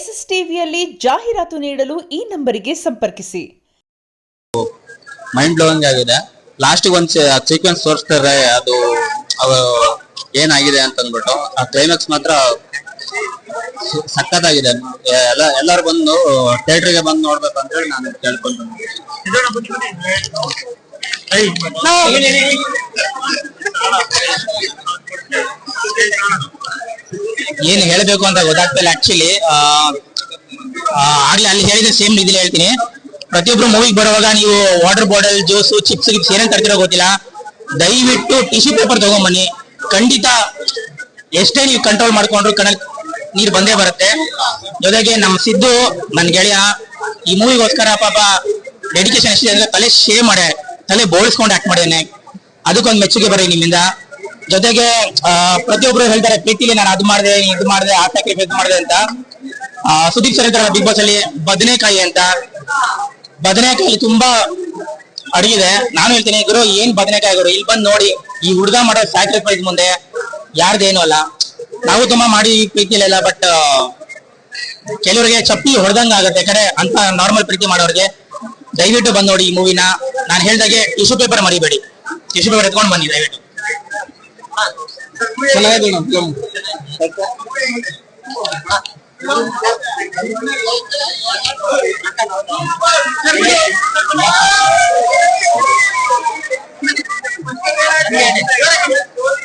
S S ಟಿವಿಯಲ್ಲಿ ಜಾಹೀರಾತು ನೀಡಲು ಈ ನಂಬರಿಗೆ ಸಂಪರ್ಕಿಸಿ. ಮೈಂಡ್ ಬ್ಲೋಯಿಂಗ್ ಆಗಿದೆ. ಲಾಸ್ಟಿಗೆ ಒಂದು ಸೀಕ್ವೆನ್ಸ್ ತೋರಿಸ್ತಾರೆ ಅದು ಅವ ಏನಾಗಿದೆ ಅಂತ ಅಂದ್ಬಿಟ್ಟು ಆ ಕ್ಲೈಮ್ಯಾಕ್ಸ್ ಮಾತ್ರ ಸಕ್ಕತ್ತಾಗಿದೆ ಸಖತ್ತಾಗಿದೆ. ಎಲ್ಲ ಎಲ್ಲರೂ ಬಂದು ಥಿಯೇಟರ್ಗೆ ಬಂದು ನೋಡ್ಬೇಕು ಅಂತ ಹೇಳಿ ನಾನು ಕೇಳ್ಕೊಂತೀನಿ ಏನ್ ಹೇಳಬೇಕು ಅಂತ ಗೊತ್ತಾಗ್ತಿಲ್ಲ ಆಕ್ಚುಲಿ ಆಗ್ಲೇ ಅಲ್ಲಿ ಹೇಳಿದ ಸೇಮ್ ಇದಿಲ್ಲ ಹೇಳ್ತೀನಿ. ಪ್ರತಿಯೊಬ್ರು ಮೂವಿಗೆ ಬರುವಾಗ ನೀವು ವಾಟರ್ ಬಾಟಲ್ ಜ್ಯೂಸ್ ಚಿಪ್ಸ್ ಗಿಪ್ಸ್ ಏನೇನ್ ತರ್ತಿರೋ ಗೊತ್ತಿಲ್ಲ. ದಯವಿಟ್ಟು ಟಿಶ್ಯೂ ಪೇಪರ್ ತಗೊಂಬನ್ನಿ. ಖಂಡಿತ ಎಷ್ಟೇ ನೀವು ಕಂಟ್ರೋಲ್ ಮಾಡ್ಕೊಂಡ್ರು ಕಣ ನೀರ್ ಬಂದೇ ಬರುತ್ತೆ. ಜೊತೆಗೆ ನಮ್ ಸಿದ್ದು, ನನ್ ಗೆಳೆಯ, ಈ ಮೂವಿಗೋಸ್ಕರ ಪಾಪ ಡೆಡಿಕೇಶನ್ ಎಷ್ಟಿದೆ ಅಂದ್ರೆ ತಲೆ ಶೇವ್ ಮಾಡೆ ತಲೆ ಬೋಳಿಸ್ಕೊಂಡು ಆಕ್ಟ್ ಮಾಡಿದ್ದಾನೆ ಅದಕ್ಕೊಂದು ಮೆಚ್ಚುಗೆ ಬರೀ ನಿಮ್ಮಿಂದ. ಜೊತೆಗೆ ಪ್ರತಿಯೊಬ್ರು ಹೇಳ್ತಾರೆ ಪ್ರೀತಿಲಿ ನಾನು ಅದು ಮಾಡಿದೆ ಇದು ಮಾಡಿದೆ ಆ ಇದು ಮಾಡಿದೆ ಅಂತ. ಆ, ಸುದೀಪ್ ಸರ್ ಹೇಳ್ತಾರೆ ಬಿಗ್ ಬಾಸ್ ಅಲ್ಲಿ ಬದನೆಕಾಯಿ ಅಂತ. ಬದನೆಕಾಯಿ ತುಂಬಾ ಅಡಗಿದೆ ನಾನು ಹೇಳ್ತೀನಿ ಗುರು ಏನ್ ಬದನೆಕಾಯಿ ಗುರು? ಇಲ್ಲಿ ಬಂದು ನೋಡಿ ಈ ಹುಡುಗ ಮಾಡೋ ಸ್ಯಾಕ್ರಿಫೈಸ್ ಮುಂದೆ ಯಾರ್ದೇನು ಅಲ್ಲ. ನಾವು ತುಂಬಾ ಮಾಡಿ ಪ್ರೀತಿಲೆಲ್ಲ ಬಟ್ ಕೆಲವರಿಗೆ ಚಪ್ಪಿ ಹೊಡೆದಂಗ ಆಗುತ್ತೆ. ಯಾಕಂದ್ರೆ ಅಂತ ನಾರ್ಮಲ್ ಪ್ರೀತಿ ಮಾಡೋರಿಗೆ ದಯವಿಟ್ಟು ಬಂದ್ ನೋಡಿ ಈ ಮೂವಿನ ನಾನು ಹೇಳ್ದಾಗೆ ಟಿಶ್ಯೂ ಪೇಪರ್ ಮರಿಬೇಡಿ. ಟಿಶ್ಯೂ ಪೇಪರ್ ಎತ್ಕೊಂಡು ಬನ್ನಿ ದಯವಿಟ್ಟು. ಚೆನ್ನಾಗಿದೆ ಫಿಲಮ್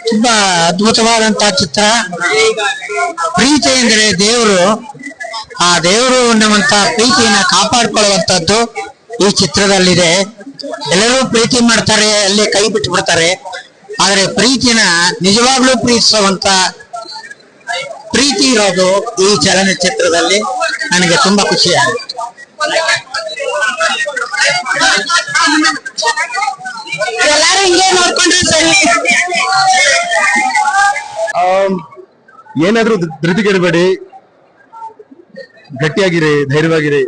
ತುಂಬಾ ಅದ್ಭುತವಾದಂತಹ ಚಿತ್ರ. ಪ್ರೀತಿ ಎಂದರೆ ದೇವರು. ಆ ದೇವರು ಅನ್ನುವಂತ ಪ್ರೀತಿಯನ್ನ ಕಾಪಾಡ್ಕೊಳ್ಳುವಂತದ್ದು ಈ ಚಿತ್ರದಲ್ಲಿದೆ. ಎಲ್ಲರೂ ಪ್ರೀತಿ ಮಾಡ್ತಾರೆ, ಅಲ್ಲೇ ಕೈ ಬಿಟ್ಟು ಬಿಡ್ತಾರೆ ಆದ್ರೆ ಪ್ರೀತಿನ ನಿಜವಾಗ್ಲೂ ಪ್ರೀತಿಸುವಂತ ಪ್ರೀತಿ ಇರೋದು ಈ ಚಲನಚಿತ್ರದಲ್ಲಿ ನನಗೆ ತುಂಬಾ ಖುಷಿ ಎಲ್ಲರೂ ಹಿಂಗೆ ನೋಡ್ಕೊಂಡ್ರೆ ಸರಿ. ಆಮ್, ಏನಾದ್ರೂ ಧೃತಿ ಧೃತಿಗೆಡಬೇಡಿ. ಗಟ್ಟಿಯಾಗಿರಿ ಧೈರ್ಯವಾಗಿರಿ.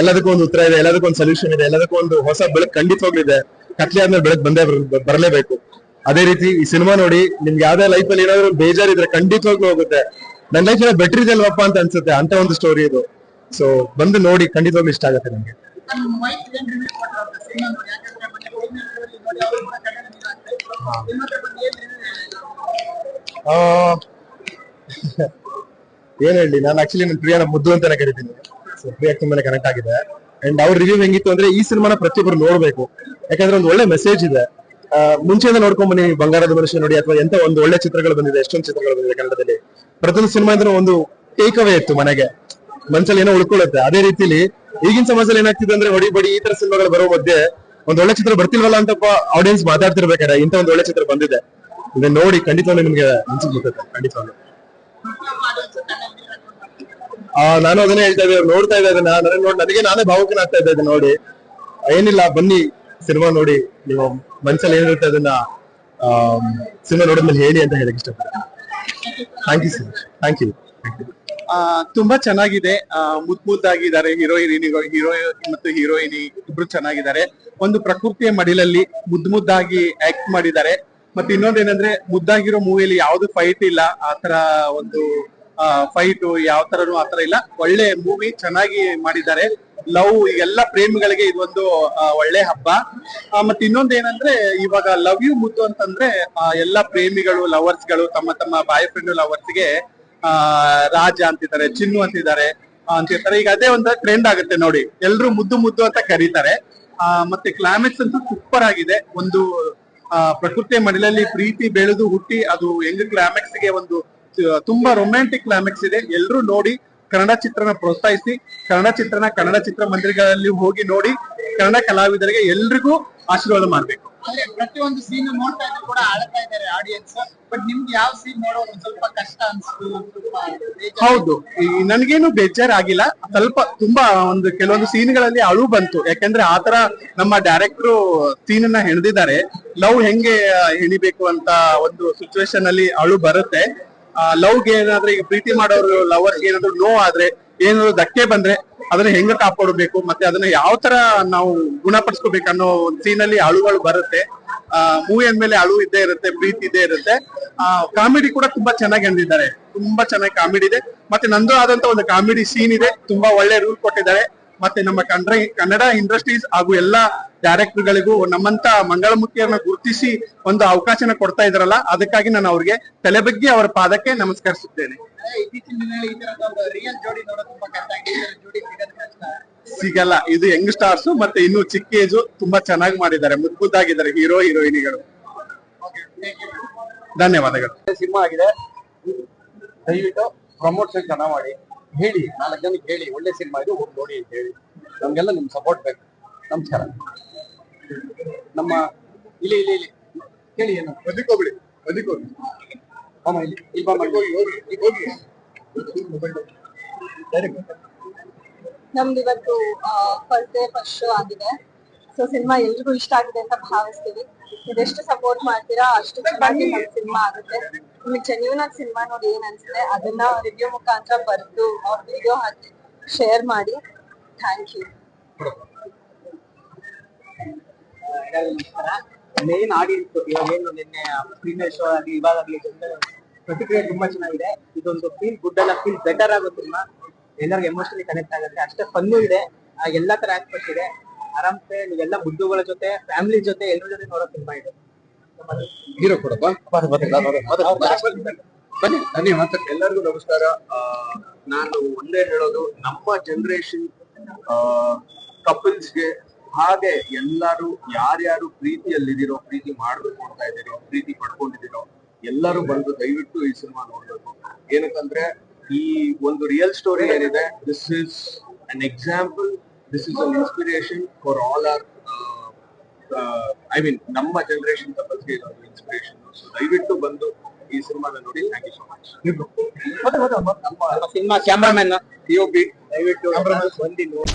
ಎಲ್ಲದಕ್ಕೂ ಒಂದು ಉತ್ತರ ಇದೆ ಎಲ್ಲದಕ್ಕೂ ಒಂದು ಸೊಲ್ಯೂಷನ್ ಇದೆ ಎಲ್ಲದಕ್ಕೂ ಒಂದು ಹೊಸ ಬೆಳಕು ಖಂಡಿತವಾಗ್ಲಿದೆ ಕತ್ಲೆ ಆದ್ಮೇಲೆ ಬೆಳಕು ಬಂದೇ ಬರಲೇಬೇಕು. ಅದೇ ರೀತಿ ಈ ಸಿನಿಮಾ ನೋಡಿ ನಿಮ್ಗೆ ಯಾವ್ದೇ ಲೈಫ್ ಅಲ್ಲಿ ಏನಾದ್ರು ಬೇಜಾರಿದ್ರೆ ಖಂಡಿತವಾಗ್ಲೂ ಹೋಗುತ್ತೆ. ನನ್ನ ಲೈಫ್ ಏನೋ ಬೆಟರ್ ಇದೆ ಅಲ್ವಪ್ಪ ಅಂತ ಅನ್ಸುತ್ತೆ. ಅಂತ ಒಂದು ಸ್ಟೋರಿ ಇದು. ಸೊ ಬಂದು ನೋಡಿ, ಖಂಡಿತವಾಗ್ಲೂ ಇಷ್ಟ ಆಗುತ್ತೆ ನಿಮ್ಗೆ. ಏನ್ ಹೇಳಿ ನಾನು ಆಕ್ಚುಲಿ ನನ್ನ ಪ್ರಿಯಾನ ಮುದ್ದು ಅಂತಾನೆ ಕರಿತೀನಿ. ಸೊ ಪ್ರಿಯಾ ತುಂಬಾನೇ ಕನೆಕ್ಟ್ ಆಗಿದೆ. ಅಂಡ್ ಅವ್ರ ರಿವ್ಯೂ ಹೆಂಗಿತ್ತು ಅಂದ್ರೆ ಈ ಸಿನಿಮಾನ ಪ್ರತಿಯೊಬ್ಬರು ನೋಡ್ಬೇಕು. ಯಾಕಂದ್ರೆ ಒಂದು ಒಳ್ಳೆ ಮೆಸೇಜ್ ಇದೆ. ಮುಂಚೆಯಿಂದ ನೋಡ್ಕೊಂಡ್ ಬನ್ನಿ, ಬಂಗಾರದ ಮನುಷ್ಯ ನೋಡಿ, ಅಥವಾ ಎಂತ ಒಂದು ಒಳ್ಳೆ ಚಿತ್ರಗಳು ಬಂದಿದೆ, ಎಷ್ಟೊಂದು ಚಿತ್ರಗಳು ಬಂದಿದೆ ಕನ್ನಡದಲ್ಲಿ. ಪ್ರತಿಯೊಂದು ಸಿನಿಮಾ ಅಂದ್ರೆ ಒಂದು ಟೇಕ್ ಇತ್ತು ಮನೆಗೆ. ಮನ್ಸಲ್ಲಿ ಏನೋ ಉಳ್ಕೊಳ್ಳುತ್ತೆ. ಅದೇ ರೀತಿಲಿ ಈಗಿನ ಸಮಾಜದಲ್ಲಿ ಏನಾಗ್ತಿದೆ ಅಂದ್ರೆ ಹೊಡಿ ಬಡಿ ಈ ತರ ಸಿನಿಮಾಗಳು ಬರೋ ಮಧ್ಯೆ ಒಂದ್ ಒಳ್ಳೆ ಚಿತ್ರ ಬರ್ತಿಲ್ವಲ್ಲ ಅಂತ ಆಡಿಯನ್ಸ್ ಮಾತಾಡ್ತಿರ್ಬೇಕಾದ್ರೆ ಇಂತ ಒಂದು ಒಳ್ಳೆ ಚಿತ್ರ ಬಂದಿದೆ. ಇದನ್ನ ನೋಡಿ ಖಂಡಿತವಾಗ್ಲೂ ನಿಮ್ಗೆ ಅನ್ಸಿಕ್ ಬರ್ತದೆ ಖಂಡಿತವಾಗ್ಲೂ. ಆ, ನಾನು ಅದನ್ನೇ ಹೇಳ್ತಾ ಇದ್ದೆ, ನೋಡ್ತಾ ಇದ್ದೆ ಅದನ್ನ. ನನಗೆ ನೋಡಿ, ನನಗೆ ನಾನೇ ಭಾವುಕನಾಗ್ತಾ ಇದ್ದೆ ನೋಡಿ. ಏನಿಲ್ಲ, ಬನ್ನಿ, ಸಿನಿಮಾ ನೋಡಿ, ನೀವು ಮನ್ಸಲ್ಲಿ ಏನಿರುತ್ತೆ ಅದನ್ನ ಸಿನಿಮಾ ನೋಡಿದ್ಮೇಲೆ ಹೇಳಿ ಅಂತ ಹೇಳಕ್ ಇಷ್ಟಪಡ್ತೀನಿ. Thank you sir thank you ತುಂಬಾ ಚೆನ್ನಾಗಿದೆ. ಮುದ್ ಮುದ್ದಾಗಿದ್ದಾರೆ ಹೀರೋಯಿನ್ ಹೀರೋ ಮತ್ತು ಹೀರೋಯಿನಿ ಇಬ್ರು ಚೆನ್ನಾಗಿದ್ದಾರೆ. ಒಂದು ಪ್ರಕೃತಿಯ ಮಡಿಲಲ್ಲಿ ಮುದ್ ಮುದ್ದಾಗಿ ಆಕ್ಟ್ ಮಾಡಿದ್ದಾರೆ. ಮತ್ತೆ ಇನ್ನೊಂದೇನಂದ್ರೆ ಮುದ್ದಾಗಿರೋ ಮೂವಿಯಲ್ಲಿ ಯಾವ್ದು ಫೈಟ್ ಇಲ್ಲ. ಆತರ ಒಂದು ಫೈಟ್ ಯಾವ ತರನು ಆತರ ಇಲ್ಲ. ಒಳ್ಳೆ ಮೂವಿ ಚೆನ್ನಾಗಿ ಮಾಡಿದ್ದಾರೆ. ಲವ್ ಎಲ್ಲ ಪ್ರೇಮಿಗಳಿಗೆ ಇದೊಂದು ಒಳ್ಳೆ ಹಬ್ಬ. ಮತ್ತ ಇನ್ನೊಂದೇನಂದ್ರೆ ಇವಾಗ ಲವ್ ಯು ಮುದ್ದು ಅಂತಂದ್ರೆ ಎಲ್ಲ ಪ್ರೇಮಿಗಳು ಲವರ್ಸ್ಗಳು ತಮ್ಮ ತಮ್ಮ ಬಾಯ್ ಫ್ರೆಂಡ್ ಲವರ್ಸ್ಗೆ, ಆ, ರಾಜ ಅಂತಿದ್ದಾರೆ, ಚಿನ್ನು ಅಂತಿದ್ದಾರೆ ಅಂತಿರ್ತಾರೆ ಈಗ ಅದೇ ಒಂದು ಟ್ರೆಂಡ್ ಆಗುತ್ತೆ ನೋಡಿ. ಎಲ್ರು ಮುದ್ದು ಮುದ್ದು ಅಂತ ಕರೀತಾರೆ. ಆ, ಮತ್ತೆ ಕ್ಲೈಮ್ಯಾಕ್ಸ್ ಅಂತೂ ಸೂಪರ್ ಆಗಿದೆ. ಒಂದು ಪ್ರಕೃತಿಯ ಮಡಿಲಲ್ಲಿ ಪ್ರೀತಿ ಬೆಳೆದು ಹುಟ್ಟಿ, ಅದು ಹೆಂಗ್ ಕ್ಲೈಮ್ಯಾಕ್ಸ್ಗೆ ಒಂದು ತುಂಬಾ ರೊಮ್ಯಾಂಟಿಕ್ ಕ್ಲೈಮ್ಯಾಕ್ಸ್ ಇದೆ. ಎಲ್ರು ನೋಡಿ ಕನ್ನಡ ಚಿತ್ರನ ಪ್ರೋತ್ಸಾಹಿಸಿ ಕನ್ನಡ ಚಿತ್ರನ ಕನ್ನಡ ಚಿತ್ರ ಮಂದಿರಗಳಲ್ಲಿ ಹೋಗಿ ನೋಡಿ ಕನ್ನಡ ಕಲಾವಿದರಿಗೆ ಎಲ್ರಿಗೂ ಆಶೀರ್ವಾದ ಮಾಡ್ಬೇಕು. ಪ್ರತಿಯೊಂದು ಸೀನ್ ನೋಡ್ತಾ ಇದ್ರು ಕೂಡ ಆಳ್ತಾ ಇದ್ದಾರೆ ಆಡಿಯನ್ಸ್ ಬಟ್ ನಿಮ್ಗೆ ಯಾವ ಸೀನ್ ನೋಡೋದು ಸ್ವಲ್ಪ ಕಷ್ಟ ಅನ್ಸ್ತು? ಹೌದು. ನನ್ಗೇನು ನನ್ಗೇನು ಬೇಜಾರಾಗಿಲ್ಲ. ಸ್ವಲ್ಪ ತುಂಬಾ ಒಂದು ಕೆಲವೊಂದು ಸೀನ್ಗಳಲ್ಲಿ ಅಳು ಬಂತು. ಯಾಕಂದ್ರೆ ಆತರ ನಮ್ಮ ಡೈರೆಕ್ಟ್ರು ಸೀನ್ ಅನ್ನ ಹೆಣೆದಿದ್ದಾರೆ. ಲವ್ ಹೆಂಗೆ ಹೆಣಿಬೇಕು ಅಂತ ಒಂದು ಸಿಚುವೇಶನ್ ಅಲ್ಲಿ ಅಳು ಬರುತ್ತೆ. ಲವ್ಗೆ ಏನಾದ್ರೆ ಈಗ ಪ್ರೀತಿ ಮಾಡೋರು ಲವರ್ ಏನಾದ್ರು ನೋ ಆದ್ರೆ, ಏನಾದ್ರು ಧಕ್ಕೆ ಬಂದ್ರೆ ಅದನ್ನ ಹೆಂಗ ಕಾಪಾಡಬೇಕು, ಮತ್ತೆ ಅದನ್ನ ಯಾವ ತರ ನಾವು ಗುಣಪಡಿಸ್ಕೋಬೇಕು ಅನ್ನೋ ಒಂದು ಸೀನ್ ಅಲ್ಲಿ ಅಳುಗಳು ಬರುತ್ತೆ. ಆ ಮೂವಿ ಅಂದ್ಮೇಲೆ ಅಳು ಇದ್ದೇ ಇರುತ್ತೆ, ಪ್ರೀತಿ ಇದ್ದೇ ಇರುತ್ತೆ. ಆ ಕಾಮಿಡಿ ಕೂಡ ತುಂಬಾ ಚೆನ್ನಾಗಿ ಅಂದಿದ್ದಾರೆ. ತುಂಬಾ ಚೆನ್ನಾಗಿ ಕಾಮಿಡಿ ಇದೆ. ಮತ್ತೆ ನಂದು ಆದಂತ ಒಂದು ಕಾಮಿಡಿ ಸೀನ್ ಇದೆ. ತುಂಬಾ ಒಳ್ಳೆ ರೂಲ್ ಕೊಟ್ಟಿದ್ದಾರೆ. ಮತ್ತೆ ನಮ್ಮ ಕನ್ನಡ ಕನ್ನಡ ಇಂಡಸ್ಟ್ರೀಸ್ ಹಾಗೂ ಎಲ್ಲಾ ಡೈರೆಕ್ಟರ್ ಗಳಿಗೂ ನಮ್ಮಂತ ಮಂಗಳಮುಖಿಯರನ್ನ ಗುರುತಿಸಿ ಒಂದು ಅವಕಾಶನ ಕೊಡ್ತಾ ಇದ್ರಲ್ಲ ಅದಕ್ಕಾಗಿ ನಾನು ಅವ್ರಿಗೆ ತಲೆ ಬಗ್ಗೆ ಅವರ ಪಾದಕ್ಕೆ ನಮಸ್ಕರಿಸುತ್ತೇನೆ. ಸಿಗಲ್ಲ ಇದು ಯಂಗ್ ಸ್ಟಾರ್ಸ್ ಮತ್ತೆ ಇನ್ನು ಚಿಕ್ಕ ಏಜು ತುಂಬಾ ಚೆನ್ನಾಗಿ ಮಾಡಿದ್ದಾರೆ ಮುದ್ದಾಗಿದ್ದಾರೆ ಹೀರೋ ಹೀರೋಯಿನಿಗಳು. ಧನ್ಯವಾದಗಳು. ಸಿನಿಮಾ ಆಗಿದೆ. ದಯವಿಟ್ಟು ಪ್ರಮೋಟ್ ಚೆನ್ನಾಗಿ ಮಾಡಿ ಹೇಳಿ ನಾಲ್ಕು ಜನಕ್ಕೆ ಹೇಳಿ ಒಳ್ಳೆ ಸಿನಿಮಾ ಇದು ಹೋಗಿ ನೋಡಿ ಅಂತ ಹೇಳಿ. ನಮ್ಗೆಲ್ಲ ನಿಮ್ ಸಪೋರ್ಟ್ ಬೇಕು. ನಮಸ್ಕಾರ. ನಮ್ಮ ಇಲ್ಲಿ ಇಲ್ಲಿ ಇಲ್ಲಿ. ಕೇಳಿ ಏನು ಬದುಕೋಬಿಡಿ ಬದುಕೋಬಿಡಿ ಮಾಮ ಇಲ್ಲಿ ಇಲ್ಲಿ ಬಾ ಹೋಗಿ ಹೋಗಿ ಹೋಗಿ. ನಮ್ದು ಇವತ್ತು ಫಸ್ಟ್ ಡೇ ಫಸ್ಟ್ ಶೋ ಆಗಿದೆ. ಸೊ ಸಿನಿಮಾ ಎಲ್ರಿಗೂ ಇಷ್ಟ ಆಗಿದೆ ಅಂತ ಭಾವಿಸ್ತೀವಿ. ಇದೆಷ್ಟು ಸಪೋರ್ಟ್ ಮಾಡ್ತೀರಾ ಅಷ್ಟು ಚೆನ್ನಾಗಿ ನಮ್ ಸಿನಿಮಾ ಆಗುತ್ತೆ. ನಿಮಗೆ ಜೆನ್ಯೂನ್ ಆಗಿ ಸಿನಿಮಾ ನೋಡಿ ಏನ್ ಅನ್ಸುತ್ತೆ ಅದನ್ನ ರಿವ್ಯೂ ಮುಖಾಂತರ ಬರೆದು ಅವ್ರ ವಿಡಿಯೋ ಹಾಕಿ ಶೇರ್ ಮಾಡಿ. ಥ್ಯಾಂಕ್ ಯು ಮೇನ್ ಆಡಿಯನ್ಸ್ ಇವಾಗ ಏನು ನಿನ್ನೆ ಪ್ರೀಮಿಯರ್ ಶೋ ಆಗಿ ಇವಾಗ ಆಗ್ಲಿ ಪ್ರತಿಕ್ರಿಯೆ ತುಂಬಾ ಚೆನ್ನಾಗಿದೆ. ಇದೊಂದು ಫೀಲ್ ಗುಡ್ ಅಲ್ಲ ಫೀಲ್ ಬೆಟರ್ ಆಗುತ್ತೆ ಸಿನಿಮಾ ಎಲ್ಲರಿಗೂ ಎಮೋಷನಲಿ ಕನೆಕ್ಟ್ ಆಗುತ್ತೆ. ಅಷ್ಟೇ ಫನ್ನು ಇದೆ. ಆ ಎಲ್ಲಾ ತರ ಆಸ್ಪೆಕ್ಟ್ ಇದೆ. ಆರಾಮ್ಸೆ ನೀವೆಲ್ಲ ಬುದ್ಧುಗಳ ಜೊತೆ ಫ್ಯಾಮಿಲಿ ಜೊತೆ ಎಲ್ಲರ ಜೊತೆ ನೋಡೋ ಸಿನಿಮಾ ಇದೆ. ಹೀರೋ ಕೊಡಪ್ಪ ಬನ್ನಿ. ಧನ್ಯವಾದ ಎಲ್ಲರಿಗೂ ನಮಸ್ಕಾರ. ನಾನು ಒಂದೇ ಹೇಳೋದು ನಮ್ಮ ಜನರೇಷನ್ ಕಪಲ್ಸ್ಗೆ ಹಾಗೆ ಎಲ್ಲರೂ ಯಾರ್ಯಾರು ಪ್ರೀತಿಯಲ್ಲಿದ್ದೀರೋ ಪ್ರೀತಿ ಮಾಡ್ಬೇಕು ಅಂತ ಇದ್ದೀರೋ ಪ್ರೀತಿ ಪಡ್ಕೊಂಡಿದ್ದೀರೋ ಎಲ್ಲರೂ ಬಂದು ದಯವಿಟ್ಟು ಈ ಸಿನಿಮಾ ನೋಡ್ಬೇಕು. ಏನಕ್ಕಂದ್ರೆ ಈ ಒಂದು ರಿಯಲ್ ಸ್ಟೋರಿ ಏನಿದೆ this is an example this is an inspiration for all are I mean ನಮ್ಮ ಜನರೇಷನ್ ಕಪಲ್ಸ್ಗೆ ಇದೊಂದು ಇನ್ಸ್ಪಿರೇಷನ್ ಸೊ ದಯವಿಟ್ಟು ಬಂದು ಈ ಸಿನಿಮಾನ ನೋಡಿ. ಥ್ಯಾಂಕ್ ಯು ಸೋ ಮಚ್ ನಮ್ಮ ಸಿನಿಮಾ ಕ್ಯಾಮ್ರಾಮನ್ ಪಿಒಪಿ ದಯವಿಟ್ಟು ಬಂದಿ ನೋಡಿ.